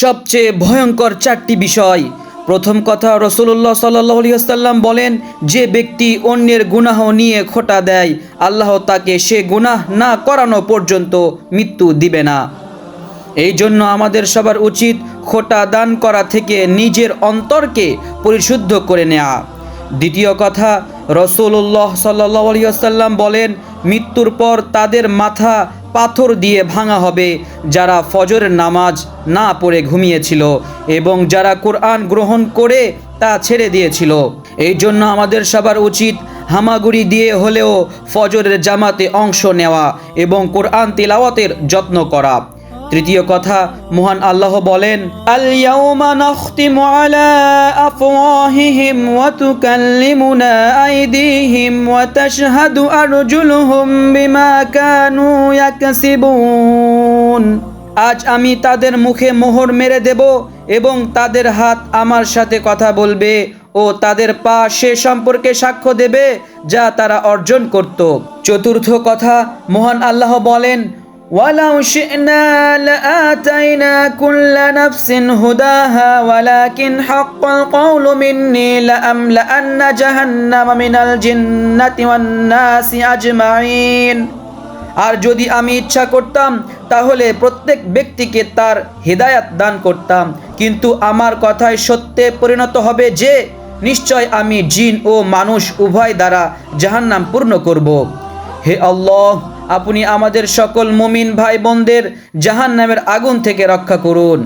সবচেয়ে ভয়ঙ্কর চারটি বিষয়। প্রথম কথা রসুল্লাহ সাল্লাম বলেন, যে ব্যক্তি অন্যের গুনাহ নিয়ে খোটা দেয়, আল্লাহ তাকে সে গুনাহ না করানো পর্যন্ত মৃত্যু দিবে না। এই জন্য আমাদের সবার উচিত খোটা দান করা থেকে নিজের অন্তরকে পরিশুদ্ধ করে নেওয়া দ্বিতীয় কথা রসুল্লাহ সাল্লাম বলেন, মৃত্যুর পর তাদের মাথা পাথর দিয়ে ভাঙা হবে, যারা ফজরের নামাজ না পড়ে ঘুমিয়েছিল এবং যারা কোরআন গ্রহণ করে তা ছেড়ে দিয়েছিল। এই জন্য আমাদের সবার উচিত হামাগুড়ি দিয়ে হলেও ফজরের জামাতে অংশ নেওয়া এবং কোরআন তিলাওয়াতের যত্ন করা। তৃতীয় কথা, মহান আল্লাহ বলেন কানু আজ আমি তাদের মুখে মোহর মেরে দেব এবং তাদের হাত আমার সাথে কথা বলবে ও তাদের পা সে সম্পর্কে সাক্ষ্য দেবে যা তারা অর্জন করত। চতুর্থ কথা, মহান আল্লাহ বলেন ولو شئنا لآتينا كل نفس هداها ولكن حق القول مني لأملأن جهنم من الجنة والناس أجمعين আর যদি আমি ইচ্ছা করতাম তাহলে প্রত্যেক ব্যক্তিকে তার হৃদায়াত দান করতাম কিন্তু আমার কথায় সত্যে পরিণত হবে যে নিশ্চয় আমি জিন ও মানুষ উভয় দ্বারা জাহান্নাম পূর্ণ করব হে আল্লাহ আপনি আমাদের সকল মুমিন ভাই বোনদের জাহান নামের আগুন থেকে রক্ষা করুন।